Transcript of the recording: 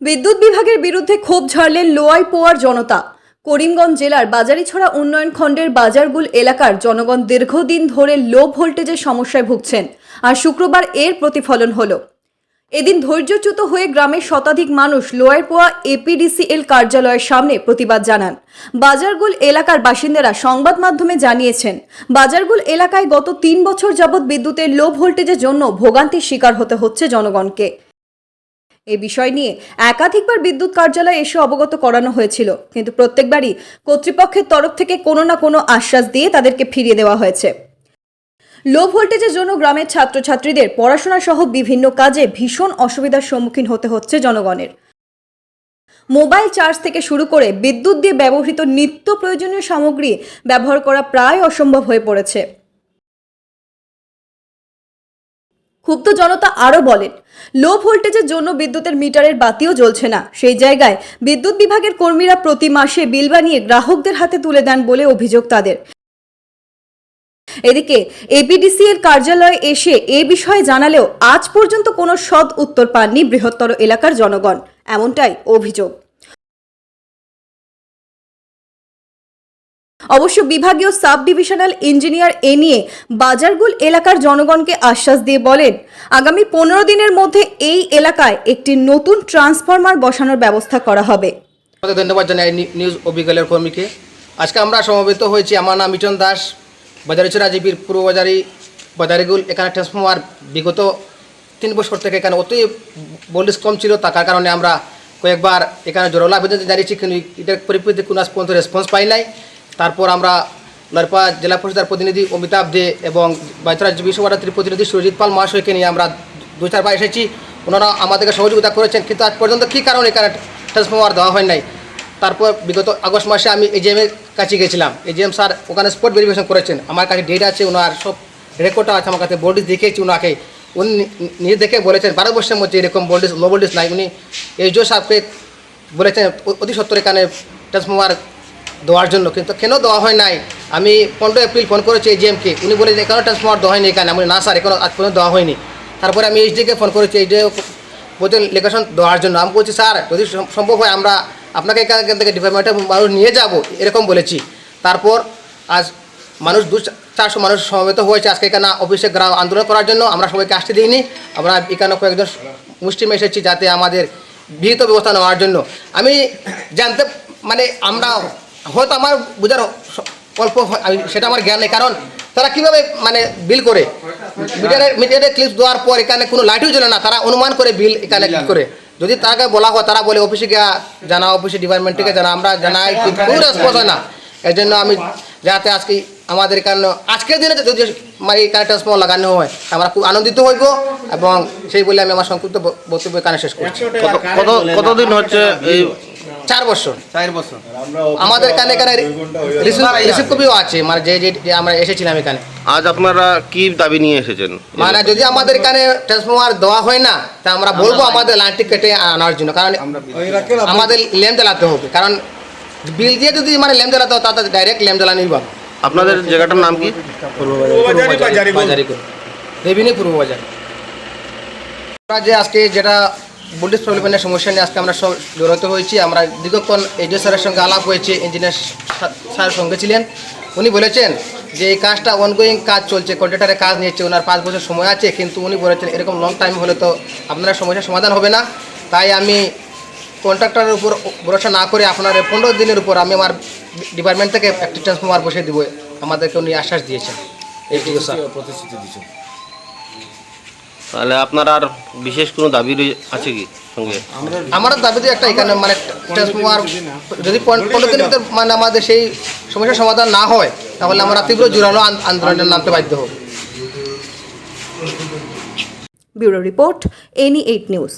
বিদ্যুৎ বিভাগের বিরুদ্ধে ক্ষোভ ঝাড়লেন লোয়াই পোয়ার জনতা। করিমগঞ্জ জেলার বাজারিছড়া উন্নয়ন খণ্ডের বাজারগুল এলাকার জনগণ দীর্ঘদিন ধরে লো ভোল্টেজের সমস্যায় ভুগছেন আর শুক্রবার এর প্রতিফলন হলো। এদিন ধৈর্যচ্যুত হয়ে গ্রামের শতাধিক মানুষ লোয়ার পোয়া এপিডিসিএল কার্যালয়ের সামনে প্রতিবাদ জানান। বাজারগুল এলাকার বাসিন্দারা সংবাদ মাধ্যমে জানিয়েছেন, বাজারগুল এলাকায় গত তিন বছর যাবৎ বিদ্যুতের লো ভোল্টেজের জন্য ভোগান্তির শিকার হতে হচ্ছে জনগণকে। এ বিষয় নিয়ে একাধিকবার বিদ্যুৎ কার্যালয়ে এসে অবগত করানো হয়েছিল। কিন্তু প্রত্যেকবারই কর্তৃপক্ষের তরফ থেকে কোনো না কোনো আশ্বাস দিয়ে তাদেরকে ফিরিয়ে দেওয়া হয়েছে। লো ভোল্টেজের জন্য গ্রামের ছাত্রছাত্রীদের পড়াশোনা সহ বিভিন্ন কাজে ভীষণ অসুবিধার সম্মুখীন হতে হচ্ছে জনগণের। মোবাইল চার্জ থেকে শুরু করে বিদ্যুৎ দিয়ে ব্যবহৃত নিত্য প্রয়োজনীয় সামগ্রী ব্যবহার করা প্রায় অসম্ভব হয়ে পড়েছে। ক্ষুব্ধ জনতা আরও বলেন, লো ভোল্টেজের জন্য বিদ্যুতের মিটারের বাতিও জ্বলছে না। সেই জায়গায় বিদ্যুৎ বিভাগের কর্মীরা প্রতি মাসে বিল বানিয়ে গ্রাহকদের হাতে তুলে দেন বলে অভিযোগ তাদের। এদিকে এপিডিসি এর কার্যালয়ে এসে এ বিষয়ে জানালেও আজ পর্যন্ত কোনো সৎ উত্তর পাননি বৃহত্তর এলাকার জনগণ, এমনটাই অভিযোগ। অবশ্য বিভাগীয় সাব ডিভিশনাল ইঞ্জিনিয়ার এ নিয়ে বাজারগুল এলাকার জনগণকে আশ্বাস দিয়ে বলেন, আগামী পনেরো দিনের মধ্যে এই এলাকায় একটি নতুন ট্রান্সফরমার বসানোর ব্যবস্থা করা হবে। ধন্যবাদ জানাই নিউজ অবিকলের কর্মীকে। আজকে আমরা সমবেত হয়েছি, আমার নাম মিটন দাস বাজারিচরা জিপির পূর্ব বাজারি, বাজারিগুল, এখানে ট্রান্সফর্মার বিগত তিন বছর থেকে এখানে অতই ভোল্টেজ কম ছিল, থাকার কারণে আমরা কয়েকবার এখানে জোরলা আবেদন জানিয়েছি, কিন্তু এটার পরিপ্রেক্ষিতে কোনো রেসপন্স পাই নাই। তারপর আমরা লড়পা জেলা পরিষদের প্রতিনিধি অমিতাভ দে এবং বিশ্বভারতীর প্রতিনিধি সুরজিৎ পাল মহাশয়কে নিয়ে আমরা দু চারবার এসেছি। ওনারা আমাদেরকে সহযোগিতা করেছেন, কিন্তু আজ পর্যন্ত কী কারণে এখানে ট্রান্সফর্মার দেওয়া হয় নাই? তারপর বিগত আগস্ট মাসে আমি এজিএমের কাছে গেছিলাম। এজিএম স্যার ওখানে স্পট ভেরিফিকেশন করেছেন। আমার কাছে ডেট আছে, ওনার সব রেকর্ডটা আছে, আমার কাছে বোল্ডিস দেখেছি ওনাকে। উনি নিজে দেখে বলেছেন ভারতবর্ষের মধ্যে এরকম বোল্ডিস লো বোল্ডিস নাই। উনি এইচও সাহেবকে বলেছেন অতি সত্তর এখানে ট্রান্সফর্মার দেওয়ার জন্য। কিন্তু কেন দেওয়া হয় নাই? আমি পনেরো এপ্রিল ফোন করেছি এজিএমকে উনি বলে যে, এখানে ট্রান্সফর্মার দেওয়া হয়নি এখানে। আমি না স্যার, এখনও আজ পর্যন্ত দেওয়া হয়নি। তারপরে আমি এইচডিকে ফোন করেছি এইচডি বলতে লোকেশন দেওয়ার জন্য। আমি বলছি, স্যার, যদি সম্ভব হয়, আমরা আপনাকে এখান থেকে ডিপার্টমেন্টে মানুষ নিয়ে যাব। এরকম বলেছি। তারপর আজ মানুষ দু, চারশো মানুষ সমবেত হয়েছে আজকে এখানে অফিসে গ্রাম আন্দোলন করার জন্য। আমরা সবাইকে আসতে দিইনি। আমরা এখানে কয়েকজন মুষ্টিম এসেছি যাতে আমাদের বিহিত ব্যবস্থা নেওয়ার জন্য। আমি জানতে মানে আমরা হয়তো আমার বোঝার অল্প আমি- সেটা আমার জ্ঞান নেই। কারণ তারা কীভাবে মানে বিল করে? মিটারে মিটারে ক্লিপ দেওয়ার পর এখানে কোনো লাইটও জ্বলে না। তারা অনুমান করে বিল এখানে করে। যদি তাকে বলা হয়, তারা বলে, অফিসে গিয়া জানা অফিসে ডিপার্টমেন্ট থেকে জানা আমরা জানাই কোনো রেসপন্স হয় না। এর জন্য আমি যাতে আজকে আমাদের এখানে আজকের দিনে যদি মানে ট্রান্সফর্মার লাগানো হয়, আমরা খুব আনন্দিত হইব এবং সেই বলে আমি আমার সংক্ষিপ্ত বক্তব্য এখানে শেষ করছি। কত কত কতদিন হচ্ছে এই চার বছর। চার বছর। আমাদের এখানে এখানে রিসিভ কপিও আছে মানে যে যে- আমরা এসেছিলাম এখানে। আজ আপনারা কি দাবি নিয়ে এসেছেন? মানে যদি আমাদের এখানে ট্রান্সফর্মার দেওয়া হয় না তা আমরা বলব আমাদের লাইনটি কেটে আনার জন্য কারণ আমাদের ল্যাম্প জ্বালাতে হবে কারণ বিল দিয়ে যদি মানে ল্যাম্প জ্বালাতে হয় তাহলে ডাইরেক্ট ল্যাম্প জ্বালানোই পাবো আপনাদের জায়গাটার নাম কি? রেভিনিউ পূর্ব বাজার আমরা যে আজকে যেটা ভোল্টেজ প্রবলেমের সমস্যা নিয়ে আজকে আমরা সব জড়িত হয়েছি। আমরা দীর্ঘক্ষণ এজো স্যারের সঙ্গে আলাপ হয়েছে ইঞ্জিনিয়ার স্যার সঙ্গে ছিলেন। উনি বলেছেন যে এই কাজটা অনগোয়িং কাজ চলছে কন্ট্রাক্টারের কাজ নিয়েছে, ওনার পাঁচ বছর সময় আছে, কিন্তু উনি বলেছেন এরকম লং টাইম হলে তো আপনার সমস্যার সমাধান হবে না। তাই আমি কন্ট্রাক্টরের উপর ভরসা না করে আপনার এই পনেরো দিনের উপর আমি আমার ডিপার্টমেন্ট থেকে একটি ট্রান্সফর্মার বসে দেবো। আমাদেরকে উনি আশ্বাস দিয়েছেন। এইটুকু স্যার তাহলে আপনার আর বিশেষ কোনো দাবি আছে কি সঙ্গে? দাবি দাবিতে একটা এখানে মানে ট্রান্সফর্মার যদি পন- পনেরো দিনের ভিতরে মানে আমাদের সেই সমস্যার সমাধান না হয় তাহলে আমরা তীব্র জোরালো আন- আন্দোলনে নামতে বাধ্য হব। Bureau report any eight news.